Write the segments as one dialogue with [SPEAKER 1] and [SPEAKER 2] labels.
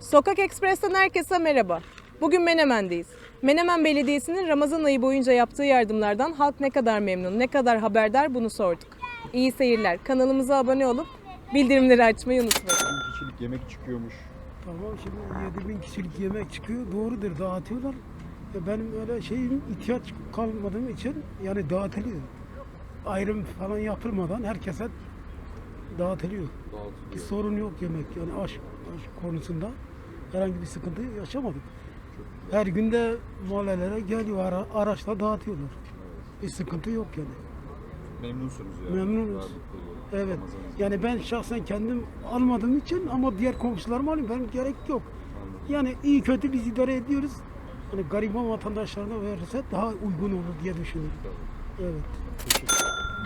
[SPEAKER 1] Sokak Ekspres'ten herkese merhaba. Bugün Menemen'deyiz. Menemen Belediyesi'nin Ramazan ayı boyunca yaptığı yardımlardan halk ne kadar memnun, ne kadar haberdar bunu sorduk. İyi seyirler. Kanalımıza abone olup bildirimleri açmayı unutmayın.
[SPEAKER 2] Bin kişilik yemek çıkıyormuş.
[SPEAKER 3] Tamam şimdi 7000 kişilik yemek çıkıyor doğrudur dağıtıyorlar. Ya benim öyle şeyim ihtiyaç kalmadığım için yani dağıtılıyor. Ayrım falan yapılmadan herkese dağıtılıyor. Bir sorun yok yemek yani aş, aş konusunda herhangi bir sıkıntı yaşamadık. Her günde mahallelere geliyor ara, araçla dağıtıyorlar. Bir sıkıntı yok yani.
[SPEAKER 2] Memnunsunuz yani.
[SPEAKER 3] Memnunuz. Evet. Yani ben şahsen kendim almadığım için ama diğer komşularım alıyor. Benim gerek yok. Yani iyi kötü biz idare ediyoruz. Hani gariban vatandaşlarına verirse daha uygun olur diye düşünüyorum. Evet.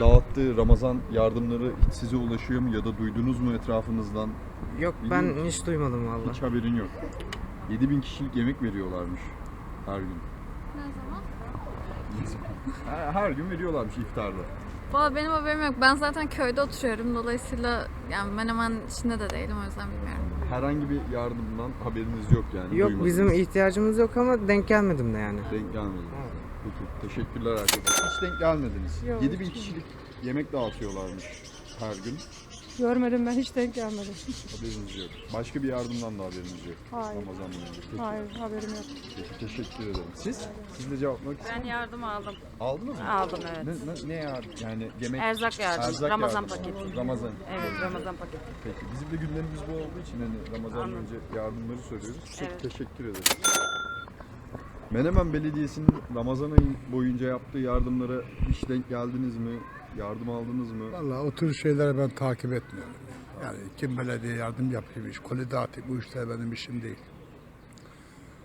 [SPEAKER 2] Dağıttığı Ramazan yardımları hiç size ulaşıyor mu ya da duydunuz mu etrafınızdan?
[SPEAKER 4] Yok ben
[SPEAKER 2] musun?
[SPEAKER 4] hiç duymadım valla.
[SPEAKER 2] Hiç haberin yok. 7000 kişilik yemek veriyorlarmış her gün.
[SPEAKER 5] Ne zaman?
[SPEAKER 2] Her, her gün veriyorlarmış iftarda.
[SPEAKER 5] Valla benim haberim yok. Ben zaten köyde oturuyorum. Dolayısıyla yani ben hemen içinde de değilim o yüzden bilmiyorum.
[SPEAKER 2] Herhangi bir yardımdan haberiniz yok yani.
[SPEAKER 4] Yok
[SPEAKER 2] duymadınız.
[SPEAKER 4] bizim ihtiyacımız yok ama denk gelmedim de yani.
[SPEAKER 2] Denk gelmedi. Peki teşekkürler arkadaşlar. Hiç denk gelmediniz.
[SPEAKER 1] Yok,
[SPEAKER 2] 7000
[SPEAKER 1] hiç
[SPEAKER 2] kişilik yemek dağıtıyorlarmış her gün.
[SPEAKER 1] Görmedim ben hiç denk gelmedim.
[SPEAKER 2] Haberiniz yok. Başka bir yardımdan da haberiniz yok.
[SPEAKER 1] Hayır.
[SPEAKER 2] Ramazan boyunca. Peki,
[SPEAKER 1] Hayır haberim yok.
[SPEAKER 2] peki, teşekkür ederim. Siz? Siz de cevaplamak ister
[SPEAKER 6] Ben yardım aldım.
[SPEAKER 2] Aldınız mı?
[SPEAKER 6] Aldım evet.
[SPEAKER 2] Ne, ne, ne yardım? Yani yemek...
[SPEAKER 6] Erzak yardım.
[SPEAKER 2] Erzak
[SPEAKER 6] Ramazan
[SPEAKER 2] yardımı.
[SPEAKER 6] paketi.
[SPEAKER 2] Ramazan.
[SPEAKER 6] Evet Ramazan paketi.
[SPEAKER 2] Peki. Bizim de gündemimiz bu olduğu için hani Ramazan
[SPEAKER 6] Anladım.
[SPEAKER 2] önce yardımları soruyoruz. Çok
[SPEAKER 6] Evet.
[SPEAKER 2] teşekkür ederim. Menemen Belediyesi'nin Ramazan ayı boyunca yaptığı yardımlara hiç denk geldiniz mi? Yardım aldınız mı?
[SPEAKER 7] Vallahi o tür şeyleri ben takip etmiyorum. Yani kim belediye yardım yapayım, iş, koli dağıtayım bu işler benim işim değil.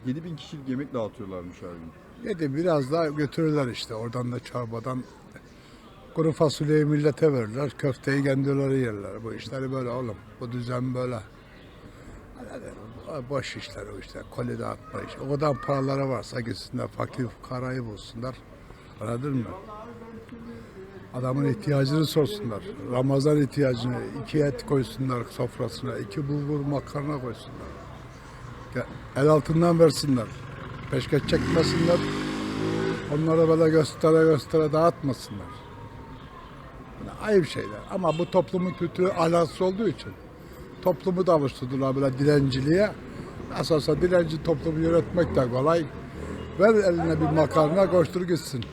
[SPEAKER 2] 7000 kişilik yemek dağıtıyorlarmış her gün.
[SPEAKER 7] Dedi biraz daha götürürler işte oradan da çorbadan kuru fasulyeyi millete verirler, köfteyi kendileri yerler. Bu işleri böyle oğlum, bu düzen böyle. Boş işler o işte, koli dağıtma işi. O kadar paraları varsa gitsinler fakir fukarayı bulsunlar. Anladın mı? Adamın ihtiyacını sorsunlar. Ramazan ihtiyacını iki et koysunlar sofrasına, iki bulgur makarna koysunlar. El altından versinler. Peşkeş çekmesinler. Onlara böyle göstere göstere dağıtmasınlar. Yani ayıp şeyler. Ama bu toplumun kültürü ahlaksız olduğu için toplumu da alıştırdılar böyle dilenciliğe. Olsa dilenci toplumu yönetmek de kolay. Ver eline bir makarna koştur gitsin.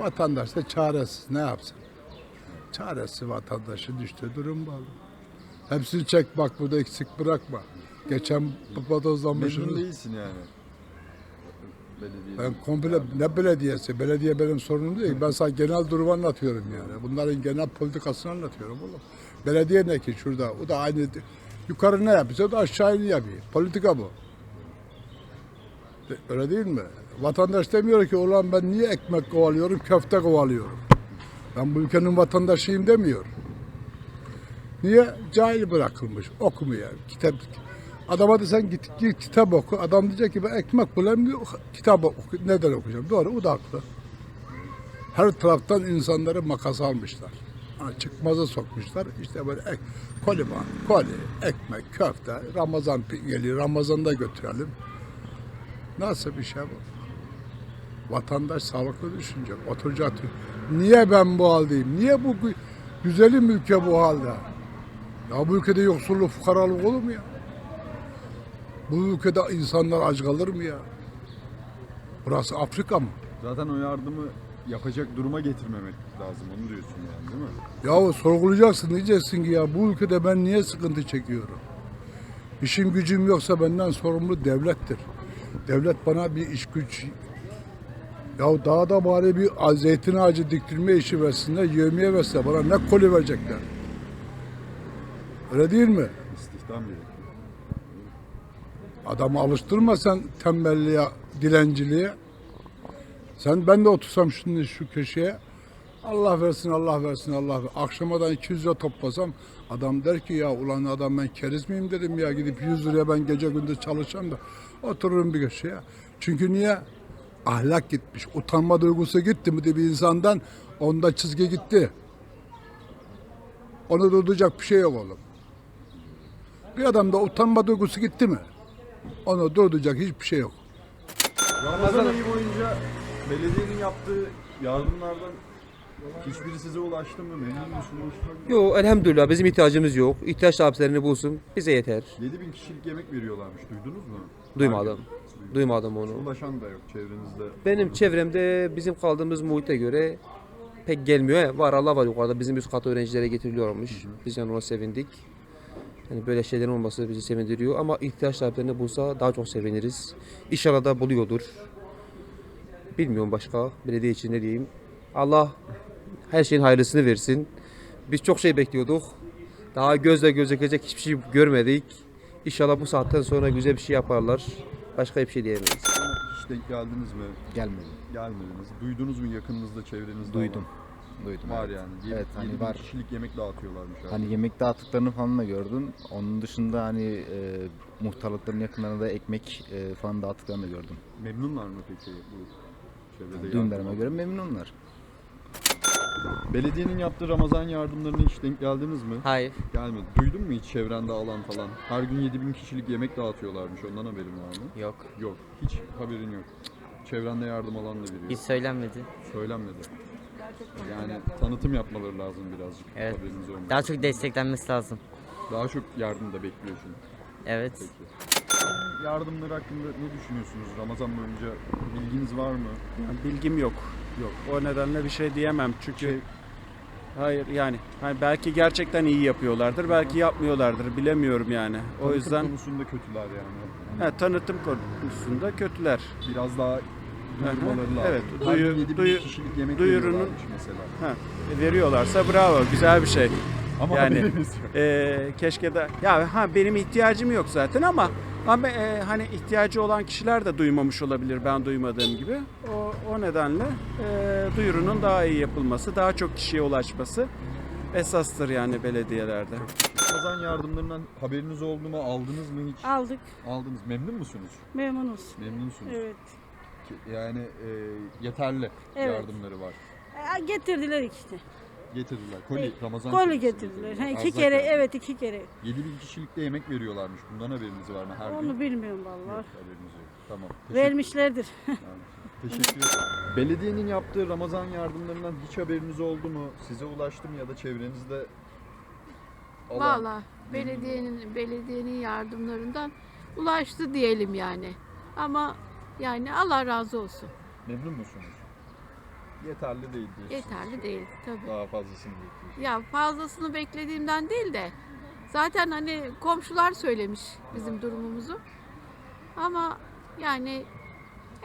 [SPEAKER 7] Vatandaş da çaresiz ne yapsın? Çaresiz vatandaşın düştüğü durum bu. Hepsini çek bak burada eksik bırakma. Geçen papatozlanmışsınız.
[SPEAKER 2] Memnun değilsin yani. Belediye.
[SPEAKER 7] Ben komple ne belediyesi? Belediye benim sorunum değil. Ben sana genel durumu anlatıyorum yani. Bunların genel politikasını anlatıyorum oğlum. Belediye ne ki şurada? O da aynı. Yukarı ne yapıyor? O da aşağı ne yapıyor? Politika bu. Öyle değil mi? Vatandaş demiyor ki ulan ben niye ekmek kovalıyorum, köfte kovalıyorum. Ben bu ülkenin vatandaşıyım demiyor. Niye? Cahil bırakılmış. Okumuyor. Kitap Adama desen git, git kitap oku. Adam diyecek ki ben ekmek bulamıyorum. Kitap oku. Neden okuyacağım? Doğru. O da haklı. Her taraftan insanları makas almışlar. Ha, çıkmaza sokmuşlar. İşte böyle ek, koli var. Koli, ekmek, köfte. Ramazan geliyor. Ramazan'da götürelim. Nasıl bir şey bu? Vatandaş sağlıklı düşünecek. Oturacak. Niye ben bu haldeyim? Niye bu gü- güzelim ülke bu halde? Ya bu ülkede yoksulluk, fukaralık olur mu ya? Bu ülkede insanlar aç kalır mı ya? Burası Afrika mı?
[SPEAKER 2] Zaten o yardımı yapacak duruma getirmemek lazım. Onu diyorsun yani değil mi?
[SPEAKER 7] Yahu sorgulayacaksın diyeceksin ki ya bu ülkede ben niye sıkıntı çekiyorum? İşim gücüm yoksa benden sorumlu devlettir. Devlet bana bir iş güç ya dağda bari bir zeytin ağacı diktirme işi versinler, yevmiye versinler. Bana ne koli verecekler? Öyle değil mi?
[SPEAKER 2] İstihdam gerekiyor.
[SPEAKER 7] Adamı alıştırma sen tembelliğe, dilenciliğe. Sen ben de otursam şimdi şu köşeye. Allah versin, Allah versin, Allah versin. Akşamadan 200 lira toplasam adam der ki ya ulan adam ben keriz miyim dedim ya gidip 100 liraya ben gece gündüz çalışacağım da otururum bir köşeye. Çünkü niye? Ahlak gitmiş. Utanma duygusu gitti mi de bir insandan onda çizgi gitti. Onu durduracak bir şey yok oğlum. Bir adamda utanma duygusu gitti mi? Onu durduracak hiçbir şey yok.
[SPEAKER 2] Ramazan ayı boyunca belediyenin yaptığı yardımlardan hiçbiri size ulaştı mı? Memnun musunuz?
[SPEAKER 6] Yok elhamdülillah bizim ihtiyacımız yok. İhtiyaç sahiplerini bulsun. Bize yeter.
[SPEAKER 2] 7000 kişilik yemek veriyorlarmış. Duydunuz mu?
[SPEAKER 6] Duymadım. Duymadım onu.
[SPEAKER 2] Ulaşan da yok çevrenizde.
[SPEAKER 6] Benim çevremde bizim kaldığımız muhite göre pek gelmiyor. Var Allah var yukarıda bizim üst kat öğrencilere getiriliyormuş. Biz yani ona sevindik. Yani böyle şeylerin olması bizi sevindiriyor ama ihtiyaç sahiplerini bulsa daha çok seviniriz. İnşallah da buluyordur. Bilmiyorum başka belediye için ne diyeyim. Allah her şeyin hayırlısını versin. Biz çok şey bekliyorduk. Daha gözle gözükecek hiçbir şey görmedik. İnşallah bu saatten sonra güzel bir şey yaparlar. Başka bir şey diyemeyiz.
[SPEAKER 2] Hiç denk geldiniz mi?
[SPEAKER 8] Gelmedi.
[SPEAKER 2] Gelmediniz. Duydunuz mu yakınınızda, çevrenizde?
[SPEAKER 8] Duydum.
[SPEAKER 2] olan?
[SPEAKER 8] Duydum.
[SPEAKER 2] Var
[SPEAKER 8] evet.
[SPEAKER 2] yani. Yedi-
[SPEAKER 8] Evet, hani
[SPEAKER 2] 7000
[SPEAKER 8] var.
[SPEAKER 2] kişilik yemek dağıtıyorlarmış abi.
[SPEAKER 8] Hani yemek dağıttıklarını falan da gördüm. Onun dışında hani e, muhtarlıkların yakınlarında da ekmek e, falan dağıttıklarını da gördüm.
[SPEAKER 2] Memnunlar mı peki bu çevrede
[SPEAKER 8] Duyumlarıma
[SPEAKER 2] yardıma?
[SPEAKER 8] göre memnunlar.
[SPEAKER 2] Belediyenin yaptığı Ramazan yardımlarına hiç denk geldiniz mi?
[SPEAKER 4] Hayır.
[SPEAKER 2] Gelmedi. Duydun mu hiç çevrende alan falan? Her gün 7000 kişilik yemek dağıtıyorlarmış. Ondan haberin var mı?
[SPEAKER 4] Yok.
[SPEAKER 2] Yok. Hiç haberin yok. Çevrende yardım alan da veriyor.
[SPEAKER 4] Hiç söylenmedi.
[SPEAKER 2] Söylenmedi. Yani tanıtım yapmaları lazım birazcık.
[SPEAKER 4] Evet.
[SPEAKER 2] Haberiniz olmalı.
[SPEAKER 4] Daha çok desteklenmesi lazım.
[SPEAKER 2] Daha çok yardım da bekliyorsun.
[SPEAKER 4] Evet.
[SPEAKER 2] Peki. Yardımları hakkında ne düşünüyorsunuz? Ramazan boyunca bilginiz var mı?
[SPEAKER 9] Bilgim yok.
[SPEAKER 2] Yok.
[SPEAKER 9] O nedenle bir şey diyemem çünkü
[SPEAKER 2] Şey-
[SPEAKER 9] hayır yani hani belki gerçekten iyi yapıyorlardır, belki yapmıyorlardır bilemiyorum yani. O
[SPEAKER 2] Tanıtım
[SPEAKER 9] yüzden
[SPEAKER 2] konusunda kötüler yani.
[SPEAKER 9] he, tanıtım konusunda kötüler.
[SPEAKER 2] Biraz daha duyurmaları lazım.
[SPEAKER 9] Evet,
[SPEAKER 2] gün
[SPEAKER 9] duyu-
[SPEAKER 2] 7000
[SPEAKER 9] duyu-
[SPEAKER 2] kişilik yemek
[SPEAKER 9] duyurunun-
[SPEAKER 2] veriyorlarmış mesela.
[SPEAKER 9] Ha, e, veriyorlarsa bravo, güzel bir şey.
[SPEAKER 2] Ama
[SPEAKER 9] Yani-
[SPEAKER 2] yok.
[SPEAKER 9] Ee, keşke de ya ha benim ihtiyacım yok zaten ama ama e, hani ihtiyacı olan kişiler de duymamış olabilir ben duymadığım gibi. O, o nedenle e, duyurunun daha iyi yapılması, daha çok kişiye ulaşması esastır yani belediyelerde.
[SPEAKER 2] Ramazan yardımlarından haberiniz oldu mu? Aldınız mı hiç?
[SPEAKER 10] Aldık.
[SPEAKER 2] Aldınız. Memnun musunuz?
[SPEAKER 10] Memnunuz.
[SPEAKER 2] Memnunsunuz.
[SPEAKER 10] Evet.
[SPEAKER 2] Yani e, yeterli
[SPEAKER 10] Evet.
[SPEAKER 2] yardımları var.
[SPEAKER 10] E, getirdiler işte.
[SPEAKER 2] Getirdiler. Koli,
[SPEAKER 10] Evet,
[SPEAKER 2] Ramazan
[SPEAKER 10] Koli
[SPEAKER 2] kolisi
[SPEAKER 10] getirdiler. Ha, iki
[SPEAKER 2] Erzak
[SPEAKER 10] kere
[SPEAKER 2] yardımı.
[SPEAKER 10] evet iki kere.
[SPEAKER 2] 7000 kişilikte yemek veriyorlarmış. Bundan haberiniz var mı her gün?
[SPEAKER 10] Onu bilmiyorum
[SPEAKER 2] Yok,
[SPEAKER 10] vallahi.
[SPEAKER 2] haberiniz yok. Tamam. Teşekkür,
[SPEAKER 10] Vermişlerdir.
[SPEAKER 2] teşekkür ederim. Belediyenin yaptığı Ramazan yardımlarından hiç haberiniz oldu mu? Size ulaştı mı ya da çevrenizde olan?
[SPEAKER 11] Valla belediyenin belediyenin yardımlarından ulaştı diyelim yani. Ama yani Allah razı olsun.
[SPEAKER 2] Memnun musunuz? Yeterli değil diyorsunuz.
[SPEAKER 11] Yeterli değil tabii.
[SPEAKER 2] Daha fazlasını bekliyorsunuz.
[SPEAKER 11] Ya fazlasını beklediğimden değil de zaten hani komşular söylemiş bizim durumumuzu. Ama yani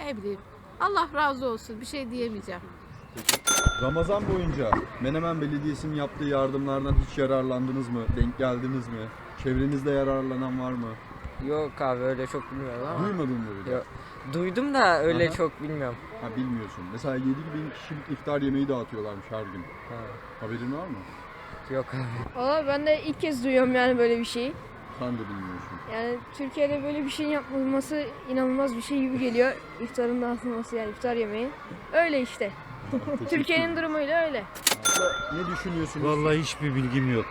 [SPEAKER 11] ne bileyim Allah razı olsun bir şey diyemeyeceğim.
[SPEAKER 2] Ramazan boyunca Menemen Belediyesi'nin yaptığı yardımlardan hiç yararlandınız mı? Denk geldiniz mi? Çevrenizde yararlanan var mı?
[SPEAKER 4] Yok abi öyle çok bilmiyorum ama.
[SPEAKER 2] Duymadın mı öyle?
[SPEAKER 4] Yok. Duydum da öyle
[SPEAKER 2] Aha.
[SPEAKER 4] çok bilmiyorum.
[SPEAKER 2] Ha bilmiyorsun. Mesela 7000 kişilik iftar yemeği dağıtıyorlarmış her gün.
[SPEAKER 4] Ha.
[SPEAKER 2] Haberin var mı?
[SPEAKER 4] Yok abi.
[SPEAKER 10] Valla ben de ilk kez duyuyorum yani böyle bir şeyi.
[SPEAKER 2] Sen de bilmiyorsun.
[SPEAKER 10] Yani Türkiye'de böyle bir şeyin yapılması inanılmaz bir şey gibi geliyor. İftarın dağıtılması yani iftar yemeği. Öyle işte. Türkiye'nin durumuyla öyle.
[SPEAKER 2] Ne düşünüyorsunuz?
[SPEAKER 12] Vallahi hiçbir bilgim yok.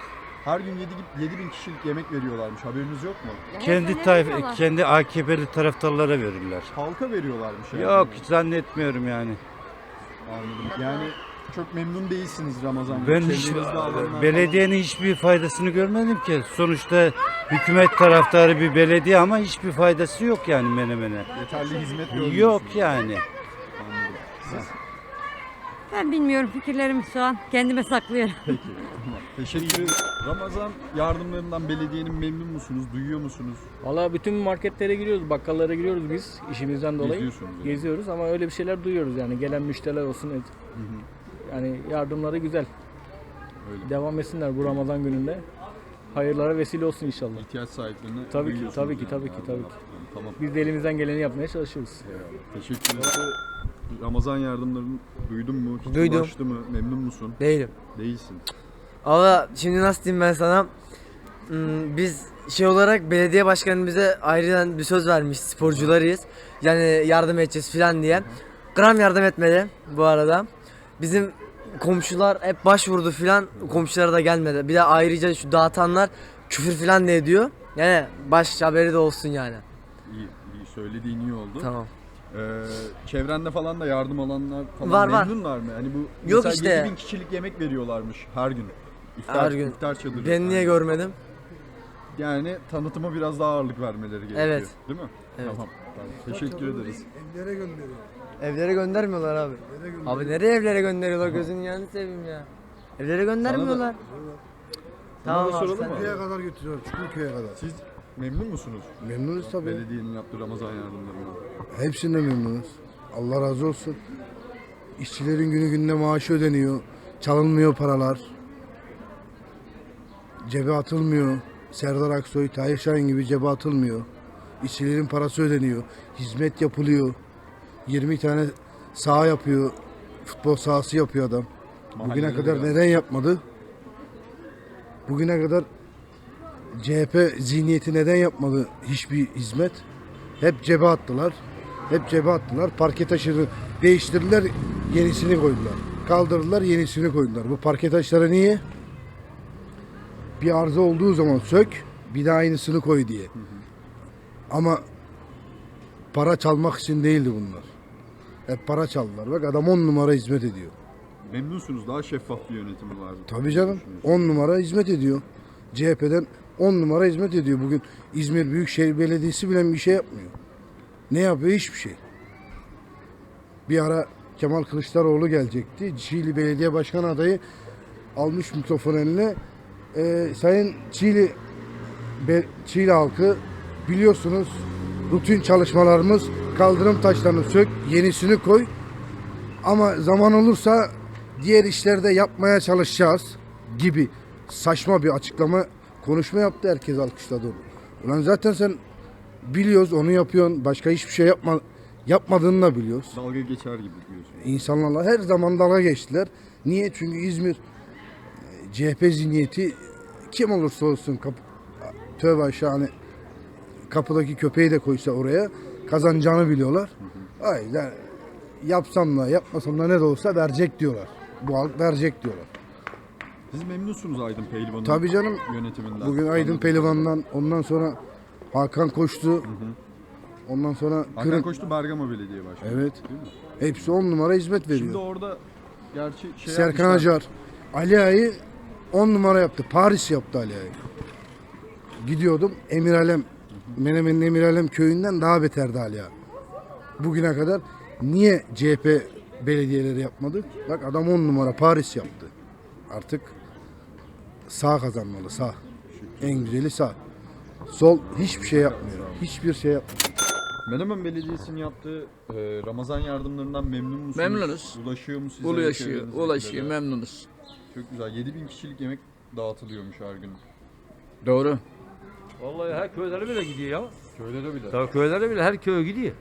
[SPEAKER 2] Her gün 7000 kişilik yemek veriyorlarmış. Haberiniz yok mu?
[SPEAKER 12] Kendi tayf kendi AKP'li taraftarlara verirler.
[SPEAKER 2] Halka veriyorlarmış yani.
[SPEAKER 12] Yok zannetmiyorum yani.
[SPEAKER 2] Anladım. Yani çok memnun değilsiniz Ramazan.
[SPEAKER 12] Ben hiç
[SPEAKER 2] Çevrenizde alanlar falan-
[SPEAKER 12] belediyenin hiçbir faydasını görmedim ki. Sonuçta hükümet taraftarı bir belediye ama hiçbir faydası yok yani menemene.
[SPEAKER 2] yeterli hizmet görmüyorsunuz.
[SPEAKER 12] Yok yani.
[SPEAKER 2] Anladım. Siz?
[SPEAKER 10] Ben bilmiyorum fikirlerimi şu an kendime saklıyorum.
[SPEAKER 2] Peki. Teşekkür ederim. Ramazan yardımlarından belediyenin memnun musunuz? Duyuyor musunuz?
[SPEAKER 13] Valla bütün marketlere giriyoruz, bakkallara giriyoruz biz işimizden dolayı.
[SPEAKER 2] Yani.
[SPEAKER 13] Geziyoruz ama öyle bir şeyler duyuyoruz yani gelen müşteriler olsun. et-
[SPEAKER 2] Hı hı.
[SPEAKER 13] Yani yardımları güzel.
[SPEAKER 2] Öyle.
[SPEAKER 13] Devam etsinler bu Ramazan gününde. Hayırlara vesile olsun inşallah.
[SPEAKER 2] İhtiyaç sahiplerine
[SPEAKER 13] Tabii ki,
[SPEAKER 2] duyuyorsunuz
[SPEAKER 13] tabii ki,
[SPEAKER 2] yani
[SPEAKER 13] tabii ki, tabii
[SPEAKER 2] yardımlar. Tamam.
[SPEAKER 13] Biz de elimizden geleni yapmaya çalışıyoruz.
[SPEAKER 2] Eyvallah. Teşekkür ederim. Ramazan yardımlarını duydun mu? Hiç
[SPEAKER 4] Duydum.
[SPEAKER 2] ulaştı mı? Memnun musun?
[SPEAKER 4] Değilim.
[SPEAKER 2] Değilsin.
[SPEAKER 4] Valla şimdi nasıl diyeyim ben sana? Hmm, Biz şey olarak belediye başkanı bize ayrıca bir söz vermiş sporcularıyız. Yani yardım edeceğiz falan diye. Gram yardım etmedi bu arada. Bizim komşular hep başvurdu filan komşulara da gelmedi. Bir de ayrıca şu dağıtanlar küfür filan da ediyor. Yani baş haberi de olsun yani.
[SPEAKER 2] İyi, iyi söylediğin iyi oldu.
[SPEAKER 4] Tamam.
[SPEAKER 2] Ee, çevrende falan da yardım alanlar falan
[SPEAKER 4] Var, var.
[SPEAKER 2] memnunlar mı? Hani bu
[SPEAKER 4] Yok
[SPEAKER 2] mesela
[SPEAKER 4] işte.
[SPEAKER 2] 7000 kişilik yemek veriyorlarmış her gün. İftar,
[SPEAKER 4] Her gün.
[SPEAKER 2] iftar çadırı.
[SPEAKER 4] Ben niye görmedim?
[SPEAKER 2] Yani tanıtıma biraz daha ağırlık vermeleri gerekiyor.
[SPEAKER 4] Evet.
[SPEAKER 2] Değil mi?
[SPEAKER 4] Evet.
[SPEAKER 2] Tamam. tamam. Teşekkür ederiz.
[SPEAKER 3] Evlere gönderiyor.
[SPEAKER 4] Evlere göndermiyorlar abi. Abi nereye evlere gönderiyorlar gözünün yanını seveyim ya. Evlere göndermiyorlar.
[SPEAKER 2] Sana da
[SPEAKER 4] Tamam abi,
[SPEAKER 2] soralım
[SPEAKER 4] sen-
[SPEAKER 2] mı?
[SPEAKER 3] Köye kadar götürüyor. Çukurköy'e kadar.
[SPEAKER 2] Siz memnun musunuz?
[SPEAKER 3] Memnunuz tabii.
[SPEAKER 2] Belediyenin yaptığı Ramazan yardımlarından.
[SPEAKER 3] Hepsinden memnunuz. Allah razı olsun. İşçilerin günü gününe maaşı ödeniyor. Çalınmıyor paralar. Cebe atılmıyor. Serdar Aksoy, Tahir Şahin gibi cebe atılmıyor. İşçilerin parası ödeniyor. Hizmet yapılıyor. 20 tane saha yapıyor. Futbol sahası yapıyor adam. Bugüne kadar neden yapmadı? Bugüne kadar CHP zihniyeti neden yapmadı hiçbir hizmet? Hep cebe attılar. Hep cebe attılar. Parke taşını değiştirdiler, yenisini koydular. Kaldırdılar, yenisini koydular. Bu parke taşları niye? Bir arıza olduğu zaman sök, bir daha aynısını koy diye. Ama para çalmak için değildi bunlar. Hep para çaldılar. Bak adam on numara hizmet ediyor.
[SPEAKER 2] Memnunsunuz. Daha şeffaf bir yönetimi var.
[SPEAKER 3] Tabii canım. 10 numara hizmet ediyor. CHP'den 10 numara hizmet ediyor. Bugün İzmir Büyükşehir Belediyesi bile bir şey yapmıyor. Ne yapıyor? Hiçbir şey. Bir ara Kemal Kılıçdaroğlu gelecekti. Çiğli Belediye Başkan adayı almış mikrofon eline. Ee, sayın Çiğli Be- Çiğli halkı biliyorsunuz rutin çalışmalarımız kaldırım taşlarını sök, yenisini koy. Ama zaman olursa diğer işlerde yapmaya çalışacağız gibi saçma bir açıklama konuşma yaptı herkes alkışladı onu. Ulan zaten sen biliyoruz onu yapıyorsun başka hiçbir şey yapma yapmadığını da biliyoruz.
[SPEAKER 2] Dalga geçer gibi diyorsun.
[SPEAKER 3] İnsanlarla her zaman dalga geçtiler. Niye? Çünkü İzmir e, CHP zihniyeti kim olursa olsun kapı, tövbe aşağı hani kapıdaki köpeği de koysa oraya kazanacağını biliyorlar. O yüzden yapsam da yapmasam da ne de olsa verecek diyorlar. Bu halk verecek diyorlar.
[SPEAKER 2] Siz memnunsunuz Aydın Pehlivan'ın
[SPEAKER 3] Tabii canım.
[SPEAKER 2] yönetiminden.
[SPEAKER 3] Bugün Aydın. Pehlivan'dan ondan sonra Hakan Koçtu. Ondan sonra
[SPEAKER 2] Hakan
[SPEAKER 3] Kırın.
[SPEAKER 2] Koçtu Bergama Belediye Başkanı.
[SPEAKER 3] Evet. Hepsi on numara hizmet veriyor.
[SPEAKER 2] Şimdi orada gerçi şey
[SPEAKER 3] Serkan. Acar. Ali Ağa'yı 10 numara yaptı. Paris yaptı Ali Ağa'yı. Gidiyordum Emiralem, Menemen'in Emiralem köyünden daha beterdi Ali Ağa. Bugüne kadar niye CHP belediyeleri yapmadı? Bak adam 10 numara Paris yaptı. Artık sağ kazanmalı sağ. En güzeli sağ. Sol hiçbir şey yapmıyor. Hiçbir şey yapmıyor.
[SPEAKER 2] Menemen Belediyesi'nin yaptığı e, Ramazan yardımlarından memnun musunuz?
[SPEAKER 13] Memnunuz.
[SPEAKER 2] Ulaşıyor mu size?
[SPEAKER 13] Ulaşıyor, ulaşıyor, memnunuz.
[SPEAKER 2] Çok güzel. 7000 kişilik yemek dağıtılıyormuş her gün.
[SPEAKER 13] Doğru.
[SPEAKER 14] Vallahi her köylere bile gidiyor ya.
[SPEAKER 2] Köylere bile.
[SPEAKER 14] Tabii köylere bile her köye gidiyor.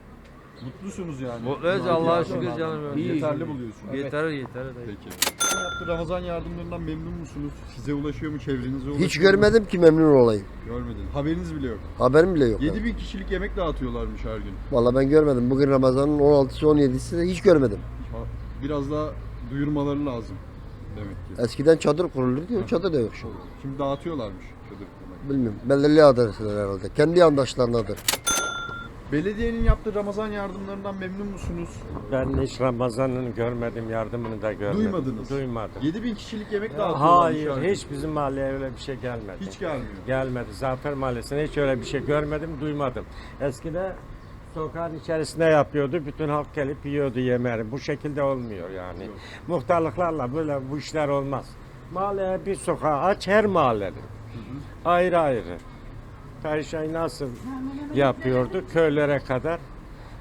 [SPEAKER 2] Mutlusunuz yani.
[SPEAKER 14] Mutluyuz
[SPEAKER 2] Maddi
[SPEAKER 14] Allah'a şükür canım.
[SPEAKER 2] İyi. Yeterli buluyorsunuz.
[SPEAKER 14] Yeter yeter.
[SPEAKER 2] Peki. Yaptığı Ramazan yardımlarından memnun musunuz? Size ulaşıyor mu? Çevrenize ulaşıyor
[SPEAKER 15] Hiç
[SPEAKER 2] mu?
[SPEAKER 15] görmedim ki memnun olayım.
[SPEAKER 2] Görmedin. Haberiniz bile yok.
[SPEAKER 15] Haberim bile yok.
[SPEAKER 2] 7000 kişilik yemek dağıtıyorlarmış her gün.
[SPEAKER 15] Vallahi ben görmedim. Bugün Ramazan'ın 16'sı 17'si de hiç görmedim.
[SPEAKER 2] Ha, Biraz daha duyurmaları lazım demek ki.
[SPEAKER 15] Eskiden çadır kurulur diyor. Çadır da yok şimdi.
[SPEAKER 2] Şimdi dağıtıyorlarmış çadır kurmayı.
[SPEAKER 15] Bilmiyorum. Belirli adresler herhalde. Kendi yandaşlarınadır.
[SPEAKER 2] Belediyenin yaptığı Ramazan yardımlarından memnun musunuz?
[SPEAKER 16] Ben hiç Ramazan'ını görmedim, yardımını da görmedim.
[SPEAKER 2] Duymadınız.
[SPEAKER 16] Duymadım.
[SPEAKER 2] 7000 kişilik yemek dağıtıyorlarmış
[SPEAKER 16] Hayır, hiç bizim mahalleye öyle bir şey gelmedi.
[SPEAKER 2] Hiç gelmiyor.
[SPEAKER 16] Gelmedi. Zafer Mahallesi'ne hiç öyle bir şey görmedim, duymadım. Eskide sokağın içerisinde yapıyordu, bütün halk gelip yiyordu yemeği. Bu şekilde olmuyor yani. Muhtarlıklarla böyle bu işler olmaz. Mahalleye bir sokağı aç, her mahallenin. Ayrı ayrı. Perşay nasıl yapıyordu köylere kadar.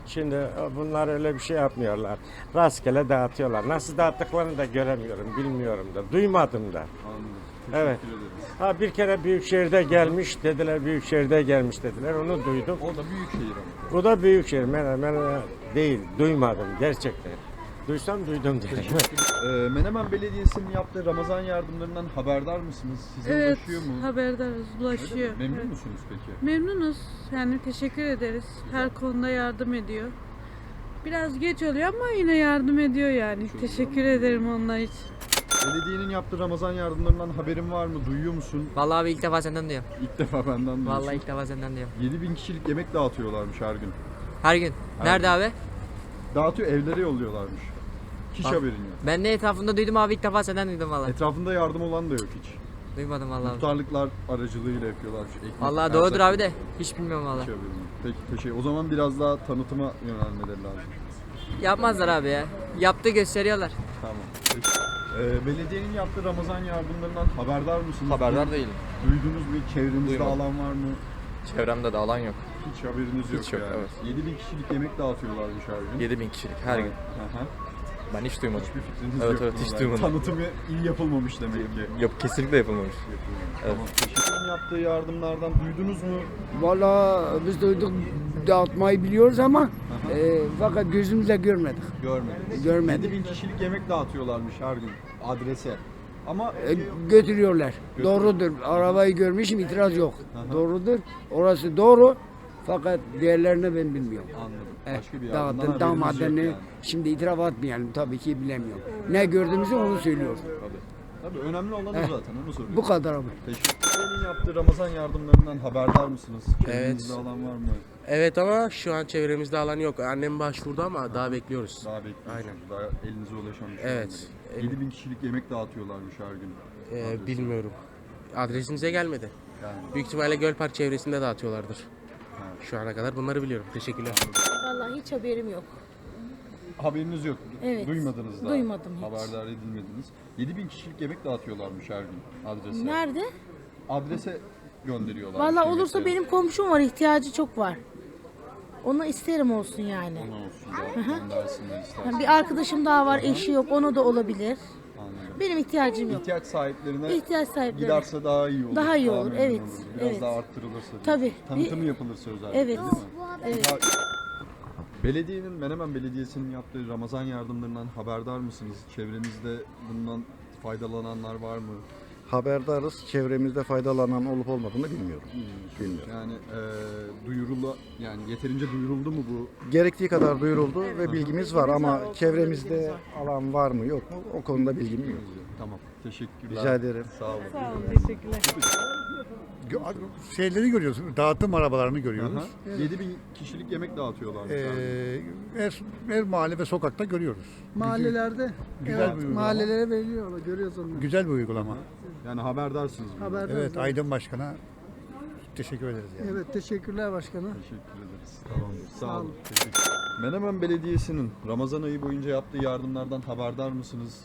[SPEAKER 16] Şimdi bunlar öyle bir şey yapmıyorlar. Rastgele dağıtıyorlar. Nasıl dağıttıklarını da göremiyorum, bilmiyorum da. Duymadım da.
[SPEAKER 2] Anladım.
[SPEAKER 16] Evet. Ha bir kere Büyükşehir'de gelmiş dediler, Büyükşehir'de gelmiş dediler. Onu duydum.
[SPEAKER 2] O da büyük şehir ama.
[SPEAKER 16] Bu da Büyükşehir. Menemen değil, duymadım gerçekten. Duysam duydum derim.
[SPEAKER 2] Ee, Menemen Belediyesi'nin yaptığı Ramazan yardımlarından haberdar mısınız? Size
[SPEAKER 17] Evet,
[SPEAKER 2] ulaşıyor mu?
[SPEAKER 17] haberdarız, ulaşıyor.
[SPEAKER 2] Memnun
[SPEAKER 17] Evet.
[SPEAKER 2] musunuz peki?
[SPEAKER 17] Memnunuz. Yani teşekkür ederiz. Her konuda yardım ediyor. Biraz geç oluyor ama yine yardım ediyor yani. Teşekkür ederim onlar için.
[SPEAKER 2] Belediyenin yaptığı Ramazan yardımlarından haberin var mı? Duyuyor musun?
[SPEAKER 18] Vallahi abi ilk defa senden duyuyorum.
[SPEAKER 2] İlk defa benden duyuyorsun.
[SPEAKER 18] Vallahi ilk defa senden duyuyorum.
[SPEAKER 2] 7000 kişilik yemek dağıtıyorlarmış her gün.
[SPEAKER 18] Her gün.
[SPEAKER 2] Her
[SPEAKER 18] Nerede
[SPEAKER 2] gün.
[SPEAKER 18] abi?
[SPEAKER 2] Dağıtıyor evlere yolluyorlarmış. Hiç
[SPEAKER 18] Bak.
[SPEAKER 2] haberin yok.
[SPEAKER 18] Ben de etrafında duydum abi ilk defa senden duydum vallahi.
[SPEAKER 2] Etrafında yardım olan da yok hiç.
[SPEAKER 18] Duymadım vallahi.
[SPEAKER 2] Muhtarlıklar aracılığıyla yapıyorlarmış. Ekmek,
[SPEAKER 18] Vallahi doğrudur abi de hiç bilmiyorum
[SPEAKER 2] Hiç
[SPEAKER 18] vallahi.
[SPEAKER 2] haberin yok. Peki teşekkür. O zaman biraz daha tanıtıma yönelmeleri lazım.
[SPEAKER 18] Yapmazlar abi ya. Yaptı gösteriyorlar.
[SPEAKER 2] Ee, belediyenin yaptığı Ramazan yardımlarından haberdar mısınız?
[SPEAKER 5] Haberdar değilim.
[SPEAKER 2] Duydunuz mu? Çevrenizde
[SPEAKER 5] Duymadım.
[SPEAKER 2] alan var mı?
[SPEAKER 5] Çevremde de alan yok.
[SPEAKER 2] Hiç haberiniz yok,
[SPEAKER 5] Hiç yok,
[SPEAKER 2] yani.
[SPEAKER 5] evet.
[SPEAKER 2] 7000 kişilik yemek dağıtıyorlarmış her gün.
[SPEAKER 5] 7000 kişilik her gün.
[SPEAKER 2] Hı hı.
[SPEAKER 5] Ben hiç duymadım.
[SPEAKER 2] Hiçbir fikriniz
[SPEAKER 5] Evet
[SPEAKER 2] yok.
[SPEAKER 5] evet hiç duymadım.
[SPEAKER 2] Tanıtımı iyi yapılmamış demek ki.
[SPEAKER 5] Yok kesinlikle yapılmamış. Evet.
[SPEAKER 2] Tamam. Teşekkürün yaptığı yardımlardan duydunuz mu?
[SPEAKER 19] Valla biz duyduk dağıtmayı biliyoruz ama e, fakat gözümüzle görmedik.
[SPEAKER 2] Görmedim.
[SPEAKER 19] Görmedim.
[SPEAKER 2] 7000 kişilik yemek dağıtıyorlarmış her gün adrese. Ama
[SPEAKER 19] E, götürüyorlar. Doğrudur. Arabayı görmüşüm itiraz yok.
[SPEAKER 2] Aha.
[SPEAKER 19] Doğrudur. Orası doğru. Fakat diğerlerini ben bilmiyorum.
[SPEAKER 2] anladım. Başka bir yardımdan yok
[SPEAKER 19] damadını
[SPEAKER 2] yani.
[SPEAKER 19] şimdi itiraf atmayalım tabii ki bilemiyorum. Ne gördüğümüzü onu söylüyoruz.
[SPEAKER 2] Tabii. Tabii önemli olan o zaten onu soruyorum.
[SPEAKER 19] Bu kadar ama.
[SPEAKER 2] Belediyenin yaptığı Ramazan yardımlarından haberdar mısınız?
[SPEAKER 20] Evet.
[SPEAKER 2] alan var mı?
[SPEAKER 20] Evet ama şu an çevremizde alan yok. Annem başvurdu ama daha bekliyoruz.
[SPEAKER 2] Daha bekliyorsunuz.
[SPEAKER 20] Aynen.
[SPEAKER 2] Daha elinize ulaşan bir şey
[SPEAKER 20] Evet.
[SPEAKER 2] olmadı. 7000 kişilik yemek dağıtıyorlarmış her gün.
[SPEAKER 20] Ee,
[SPEAKER 2] Adrese.
[SPEAKER 20] bilmiyorum. Adresimize gelmedi.
[SPEAKER 2] Yani.
[SPEAKER 20] Büyük ihtimalle Göl Park çevresinde dağıtıyorlardır. Şu ana kadar bunları biliyorum. Teşekkürler.
[SPEAKER 21] Vallahi hiç haberim yok.
[SPEAKER 2] Haberiniz yok.
[SPEAKER 21] Evet.
[SPEAKER 2] Duymadınız da.
[SPEAKER 21] Duymadım hiç.
[SPEAKER 2] Haberdar edilmediniz. 7000 kişilik yemek dağıtıyorlarmış her gün adrese.
[SPEAKER 21] Nerede?
[SPEAKER 2] Adrese gönderiyorlar.
[SPEAKER 21] Vallahi olursa benim komşum var, ihtiyacı çok var. Ona isterim olsun yani.
[SPEAKER 2] Ona olsun da göndersinler istersen.
[SPEAKER 21] Yani bir arkadaşım daha var, eşi yok, ona da olabilir. Benim ihtiyacım yok.
[SPEAKER 2] İhtiyaç sahiplerine
[SPEAKER 21] İhtiyaç sahiplerine.
[SPEAKER 2] giderse daha iyi olur.
[SPEAKER 21] Daha iyi olur,
[SPEAKER 2] memnun
[SPEAKER 21] evet.
[SPEAKER 2] Biraz
[SPEAKER 21] evet.
[SPEAKER 2] daha arttırılırsa.
[SPEAKER 21] Tabii.
[SPEAKER 2] Tanıtımı
[SPEAKER 21] Bir-
[SPEAKER 2] yapılırsa özellikle
[SPEAKER 21] Evet,
[SPEAKER 2] değil mi?
[SPEAKER 21] evet.
[SPEAKER 2] Ya, Belediyenin, Menemen Belediyesi'nin yaptığı Ramazan yardımlarından haberdar mısınız? Çevrenizde bundan faydalananlar var mı?
[SPEAKER 8] Haberdarız. Çevremizde faydalanan olup olmadığını bilmiyorum. Bilmiyorum.
[SPEAKER 2] Yani e, duyurulu, yani yeterince duyuruldu mu bu?
[SPEAKER 8] Gerektiği kadar duyuruldu ve bilgimiz var ama çevremizde alan var mı yok mu o konuda bilgim yok.
[SPEAKER 2] Tamam. Teşekkürler.
[SPEAKER 8] Rica ederim.
[SPEAKER 2] Sağ olun.
[SPEAKER 21] Sağ olun, teşekkürler.
[SPEAKER 12] Şeyleri görüyoruz, dağıtım arabalarını görüyoruz.
[SPEAKER 2] Aha. 7000 kişilik yemek dağıtıyorlar.
[SPEAKER 12] Ee, her, her mahalle ve sokakta görüyoruz.
[SPEAKER 22] Mahallelerde
[SPEAKER 12] Güzel
[SPEAKER 22] evet,
[SPEAKER 12] bir uygulama.
[SPEAKER 22] mahallelere veriliyor, görüyoruz onları.
[SPEAKER 12] Güzel bir uygulama.
[SPEAKER 2] Yani haberdarsınız. bundan.
[SPEAKER 22] Haberdarız,
[SPEAKER 12] Evet,
[SPEAKER 22] evet.
[SPEAKER 12] Aydın Başkan'a teşekkür ederiz. Yani.
[SPEAKER 22] Evet, teşekkürler başkanım.
[SPEAKER 2] Teşekkür ederiz. Tamam. Sağ,
[SPEAKER 22] Sağ
[SPEAKER 2] olun. Menemen Belediyesi'nin Ramazan ayı boyunca yaptığı yardımlardan haberdar mısınız?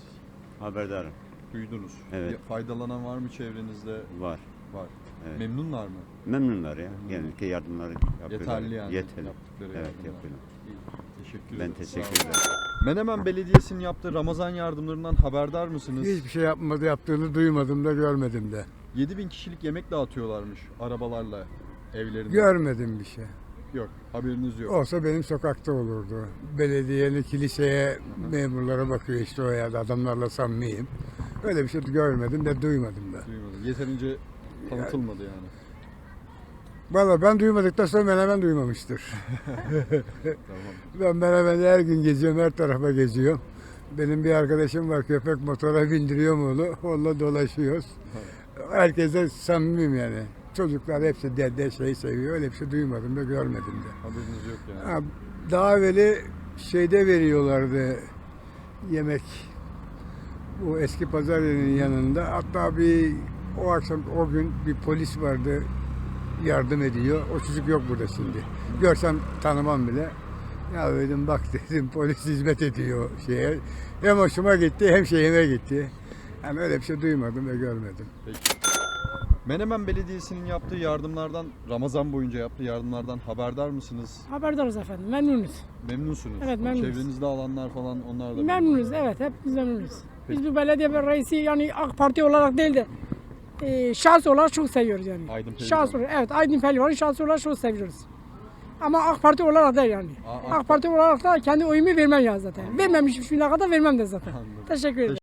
[SPEAKER 16] Haberdarım.
[SPEAKER 2] Duydunuz.
[SPEAKER 16] Evet.
[SPEAKER 2] Faydalanan var mı çevrenizde?
[SPEAKER 16] Var.
[SPEAKER 2] Var.
[SPEAKER 16] Evet.
[SPEAKER 2] Memnunlar mı?
[SPEAKER 16] Memnunlar ya. Genellikle yardımları yapıyorlar.
[SPEAKER 2] Yeterli yani.
[SPEAKER 16] Yeterli.
[SPEAKER 2] Yaptıkları
[SPEAKER 16] Evet
[SPEAKER 2] yardımlar.
[SPEAKER 16] yapıyorlar.
[SPEAKER 2] İyi, Teşekkür
[SPEAKER 16] Ben
[SPEAKER 2] ederim.
[SPEAKER 16] teşekkür
[SPEAKER 2] Sağ olun.
[SPEAKER 16] ederim.
[SPEAKER 2] Menemen Belediyesi'nin yaptığı Ramazan yardımlarından haberdar mısınız?
[SPEAKER 23] Hiçbir şey yapmadı, yaptığını duymadım da görmedim de.
[SPEAKER 2] 7000 kişilik yemek dağıtıyorlarmış arabalarla evlerinde.
[SPEAKER 23] Görmedim bir şey.
[SPEAKER 2] Yok, haberiniz yok.
[SPEAKER 23] Olsa benim sokakta olurdu. Belediyenin kiliseye memurlara bakıyor işte o yerde adamlarla samimiyim. Öyle bir şey görmedim de duymadım da.
[SPEAKER 2] Duymadım. Yeterince tanıtılmadı yani.
[SPEAKER 23] Valla ben duymadıktan sonra Menemen duymamıştır. Ben Menemen'de her gün geziyorum, her tarafa geziyorum. Benim bir arkadaşım var köpek motora bindiriyor onu, onunla dolaşıyoruz. Herkese samimiyim yani. Çocuklar hepsi dede şey seviyor, öyle bir şey duymadım da görmedim de.
[SPEAKER 2] Haberiniz yok yani.
[SPEAKER 23] Ha, daha evveli şeyde veriyorlardı yemek. Bu eski pazar yerinin yanında. Hatta bir o akşam o gün bir polis vardı yardım ediyor. O çocuk yok burada şimdi. Görsem tanımam bile. Ya dedim bak dedim polis hizmet ediyor şeye. Hem hoşuma gitti hem şeyime gitti. Yani öyle bir şey duymadım ve görmedim.
[SPEAKER 2] Peki. Menemen Belediyesi'nin yaptığı yardımlardan, Ramazan boyunca yaptığı yardımlardan haberdar mısınız?
[SPEAKER 24] Haberdarız efendim, memnunuz.
[SPEAKER 2] Memnunsunuz.
[SPEAKER 24] Evet, memnunuz.
[SPEAKER 2] Çevrenizde alanlar falan onlar da
[SPEAKER 24] Memnunuz, evet, hepimiz memnunuz. Biz bu belediye reisi yani AK Parti olarak değil de e, olarak çok seviyoruz yani.
[SPEAKER 2] Aydın Pehlivan.
[SPEAKER 24] Olarak, evet Aydın Pehlivan'ı olarak çok seviyoruz. Ama AK Parti olarak değil yani.
[SPEAKER 2] Aa,
[SPEAKER 24] AK Parti olarak da kendi oyumu vermem ya zaten. Vermemişim şimdiye kadar vermem de zaten. Teşekkür ederim.